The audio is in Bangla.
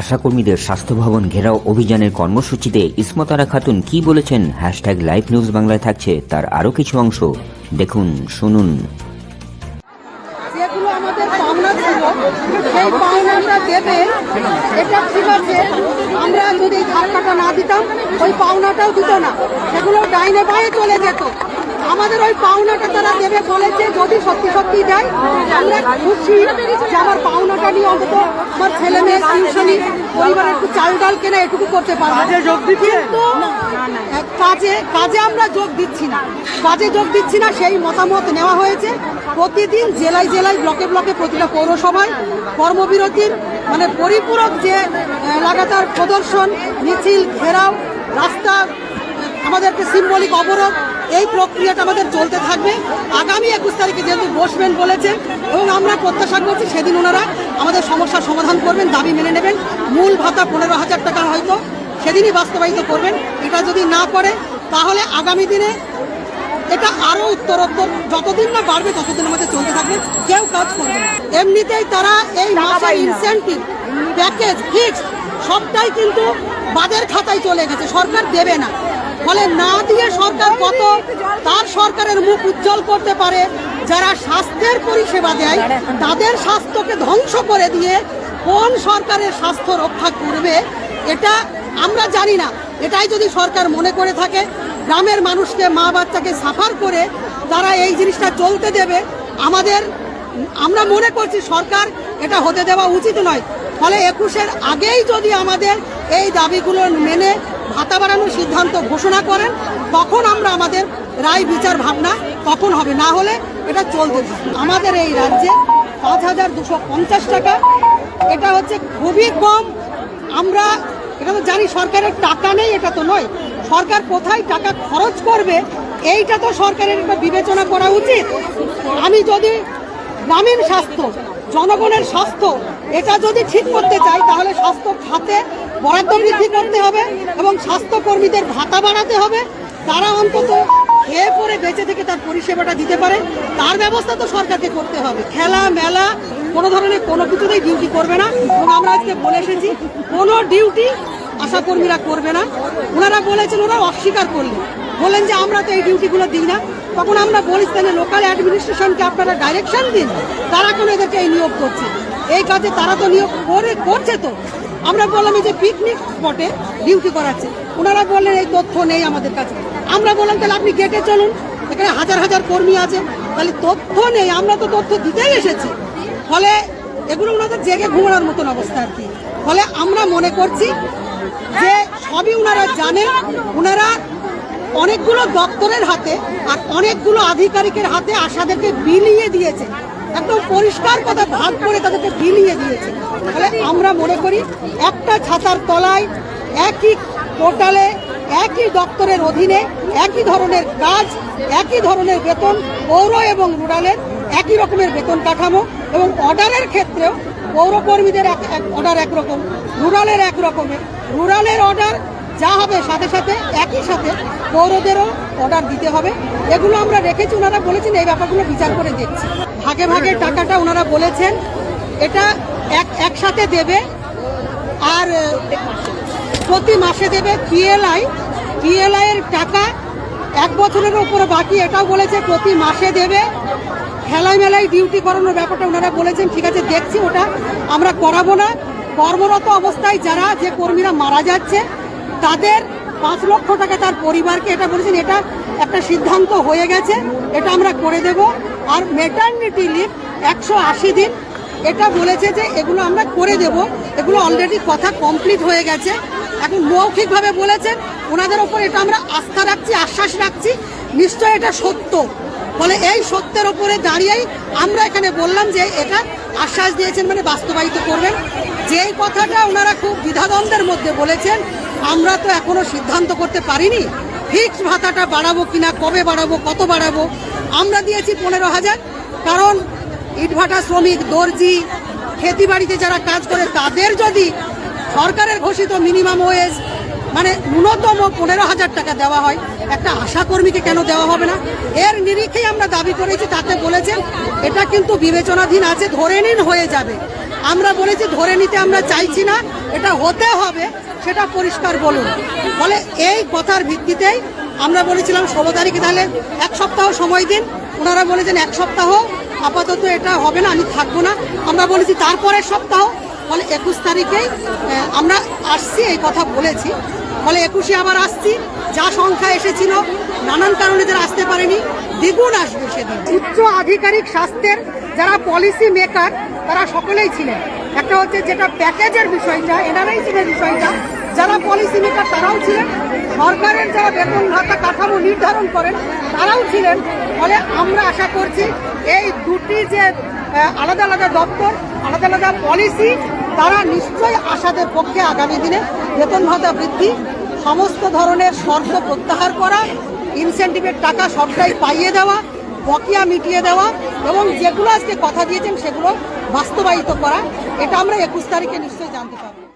আশাকর্মীদের স্বাস্থ্য ভবন ঘেরাও অভিযানের কর্মসূচিতে ইসমতারা খাতুন কি বলেছেন হ্যাশট্যাগ লাইভ নিউজ বাংলায় থাকছে তার আরও কিছু অংশ। দেখুন, শুনুন। আমাদের পাওনা সেই পাওনাটা দেবে। এটা ঠিক আছে, আমরা যদি এই ধাক্কাটা না দিতাম, ওই পাওনাটাও দিত না। সেগুলো ডাইনে বায়ে চলে যেত। আমাদের ওই পাওনাটা তারা দেবে বলেছে যদি সত্যি সত্যি দেয় আমরা খুশি। যে আমার পাওনাটা নিয়ে অন্তত আমার ছেলে মেয়ে টিউশনি পরিবারে একটু চাল ডাল কেনা এটুকু করতে পারব। দিচ্ছে? কাজে কাজে আমরা যোগ দিচ্ছি না। কাজে যোগ দিচ্ছি না সেই মতামত নেওয়া হয়েছে। প্রতিদিন জেলায় জেলায় ব্লকে ব্লকে প্রতিটা পৌরসভায় কর্মবিরতির মানে পরিপূরক যে লাগাতার প্রদর্শন মিছিল ঘেরাও রাস্তা আমাদেরকে সিম্বলিক অবরোধ। এই প্রক্রিয়াটা আমাদের চলতে থাকবে। আগামী একুশ তারিখে যেহেতু বসবেন বলেছেন এবং আমরা প্রত্যাশা করছি সেদিন ওনারা আমাদের সমস্যার সমাধান করবেন দাবি মেনে নেবেন। মূল ভাতা পনেরো হাজার টাকা হয়তো সেদিনই বাস্তবায়িত করবেন। এটা যদি না করে তাহলে আগামী দিনে এটা আরও উত্তরোত্তর যতদিন না বাড়বে ততদিন আমাদের চলতে থাকবে। কেউ কাজ করবে এমনিতেই তারা এই মাসের ইনসেন্টিভ প্যাকেজ ফিক্স সবটাই কিন্তু বাদের খাতায় চলে গেছে। সরকার দেবে না। ফলে না দিয়ে সরকার কত? তার সরকারের মুখ উজ্জ্বল করতে পারে। যারা স্বাস্থ্যের পরিষেবা দেয়, তাদের স্বাস্থ্যকে ধ্বংস করে দিয়ে কোন সরকারের স্বাস্থ্য রক্ষা করবে, এটা আমরা জানি না। এটাই যদি সরকার মনে করে থাকে, গ্রামের মানুষকে, মা বাচ্চাকে সাফার করে তারা এই জিনিসটা চলতে দেবে। আমাদের, আমরা মনে করছি সরকার এটা হতে দেওয়া উচিত নয়। ফলে একুশের আগেই যদি আমাদের এই দাবিগুলো মেনে ভাতা বাড়ানোর সিদ্ধান্ত ঘোষণা করেন তখন আমরা আমাদের রায় বিচার ভাবনা তখন হবে? না হলে এটা চলতে থাকবে। আমাদের এই রাজ্যে পাঁচ হাজার দুশো পঞ্চাশ টাকা, এটা হচ্ছে খুবই কম। আমরা, এটা তো জানি সরকারের টাকা নেই, এটা তো নয়। সরকার কোথায় টাকা খরচ করবে, এইটা তো সরকারের একটা বিবেচনা করা উচিত। আমি যদি গ্রামীণ স্বাস্থ্য, জনগণের স্বাস্থ্য, এটা যদি ঠিক করতে চাই, তাহলে স্বাস্থ্য খাতে বরাদ্দ বৃদ্ধি করতে হবে এবং স্বাস্থ্যকর্মীদের ভাতা বাড়াতে হবে। তারা অন্তত খেয়ে পরে বেঁচে থেকে তার পরিষেবাটা দিতে পারে। তার ব্যবস্থা তো সরকারকে করতে হবে। খেলা, মেলা, কোনো ধরনের কোনো কিছুতেই ডিউটি করবে না। এবং আমরা আজকে বলে এসেছি, কোনো ডিউটি আশাকর্মীরা করবে না। ওনারা বলেছেন ওরা অস্বীকার করলেন বলেন যে আমরা তো এই ডিউটিগুলো দিই না। তখন আমরা বলি, তাহলে লোকাল অ্যাডমিনিস্ট্রেশনকে আপনারা ডাইরেকশন দিন। তারা কেন এদেরকে এই নিয়োগ করছে? এই কাজে তারা তো নিয়োগ করে, করছে তো। আমরা বললাম এই যে পিকনিক স্পটে ডিউটি করাচ্ছে, ওনারা বললেন এই তথ্য নেই আমাদের কাছে। আমরা বললাম, তাহলে আপনি গেটে চলুন, এখানে হাজার হাজার কর্মী আছে, তাহলে তথ্য নেই, আমরা তো তথ্য দিতেই এসেছি। ফলে এগুলো ওনাদের জেগে ঘুমানোর মতন অবস্থা আর কি। ফলে আমরা মনে করছি যে সবই ওনারা জানেন ওনারা অনেকগুলো দপ্তরের হাতে আর অনেকগুলো আধিকারিকের হাতে আশাদেরকে বিলিয়ে দিয়েছে। একদম পরিষ্কার কথা, ভাগ করে তাদেরকে বিলিয়ে দিয়েছে। তাহলে আমরা মনে করি একটা ছাতার তলায় একই পোর্টালে একই দপ্তরের অধীনে একই ধরনের কাজ, একই ধরনের বেতন, পৌর এবং রুরালের একই রকমের বেতন কাঠামো এবং অর্ডারের ক্ষেত্রেও পৌরকর্মীদের এক এক অর্ডার একরকম, রুরালের এক রকমের রুরালের অর্ডার যা হবে সাথে সাথে একই সাথে পৌরদেরও অর্ডার দিতে হবে। এগুলো আমরা রেখেছি, ওনারা বলেছেন এই ব্যাপারগুলো বিচার করে দেখছি। ভাগে ভাগে টাকাটা ওনারা বলেছেন, এটা এক, একসাথে দেবে, আর প্রতি মাসে দেবে পিএলআই পিএলআই এর টাকা এক বছরের উপরে বাকি, এটাও বলেছে প্রতি মাসে দেবে। খেলায় মেলায় ডিউটি করানোর ব্যাপারটা ওনারা বলেছেন, ঠিক আছে, দেখছি ওটা, আমরা করাবো না। কর্মরত অবস্থায় যারা, যে কর্মীরা মারা যাচ্ছে, তাদের পাঁচ লক্ষ টাকা তার পরিবারকে এটা বলেছেন, এটা একটা সিদ্ধান্ত হয়ে গেছে, এটা আমরা করে দেব। আর মেটার্নিটি লিভ একশো আশি দিন, এটা বলেছে যে এগুলো আমরা করে দেব। এগুলো অলরেডি কথা কমপ্লিট হয়ে গেছে। এখন মৌখিকভাবে বলেছেন ওনাদের ওপর এটা আমরা আস্থা রাখছি, আশ্বাস রাখছি। নিশ্চয় এটা সত্য। ফলে এই সত্যের ওপরে দাঁড়িয়েই আমরা এখানে বললাম যে এটা আশ্বাস দিয়েছেন মানে বাস্তবায়িত করবেন। যেই কথাটা ওনারা খুব দ্বিধাদ্বন্দ্বের মধ্যে বলেছেন, আমরা তো এখনও সিদ্ধান্ত করতে পারিনি। ফিক্স ভাতাটা বাড়াবো কিনা, কবে বাড়াবো, কত বাড়াবো, আমরা দিয়েছি পনেরো হাজার। কারণ ইটভাটা শ্রমিক, দর্জি, খেতি বাড়িতে যারা কাজ করে, তাদের যদি সরকারের ঘোষিত মিনিমাম ওয়েজ মানে ন্যূনতম পনেরো হাজার টাকা দেওয়া হয়, একটা আশাকর্মীকে কেন দেওয়া হবে না? এর নিরিখেই আমরা দাবি করেছি, তাতে বলেছেন, এটা কিন্তু বিবেচনাধীন আছে, ধরে নিন হয়ে যাবে। আমরা বলেছি ধরে নিতে আমরা চাইছি না, এটা হতে হবে, সেটা পরিষ্কার বলুন। ফলে এই কথার ভিত্তিতেই আমরা বলেছিলাম ষোলো তারিখে তাহলে এক সপ্তাহ সময় দিন, ওনারা বলেছেন এক সপ্তাহ, আপাতত এটা হবে না, আমি থাকব না। আমরা বলেছি তারপরের সপ্তাহ, ফলে একুশ তারিখেই আমরা আসছি, এই কথা বলেছি। ফলে একুশে আবার আসছি যা সংখ্যা এসেছিল, নানান কারণে যারা আসতে পারেনি, দ্বিগুণ আসবে সেদিন। উচ্চ আধিকারিক স্বাস্থ্যের যারা পলিসি মেকার তারা সকলেই ছিলেন। একটা হচ্ছে যেটা প্যাকেজের বিষয়টা এনআরআইসির বিষয়টা, যারা পলিসি মেকার তারাও ছিলেন। সরকারের যারা বেতন ভাতা কাঠামো নির্ধারণ করেন, তারাও ছিলেন। ফলে আমরা আশা করছি এই দুটি যে আলাদা আলাদা দপ্তর, আলাদা আলাদা পলিসি তারা নিশ্চয়ই আশাদের পক্ষে আগামী দিনে বেতন ভাতা বৃদ্ধি সমস্ত ধরনের শর্ত প্রত্যাহার করা ইনসেন্টিভের টাকা সবটাই পাইয়ে দেওয়া, বকিয়া মিটিয়ে দেওয়া এবং যেগুলো আজকে কথা দিয়েছেন সেগুলো বাস্তবায়িত করা, এটা আমরা একুশ তারিখে নিশ্চয়ই জানতে পারব।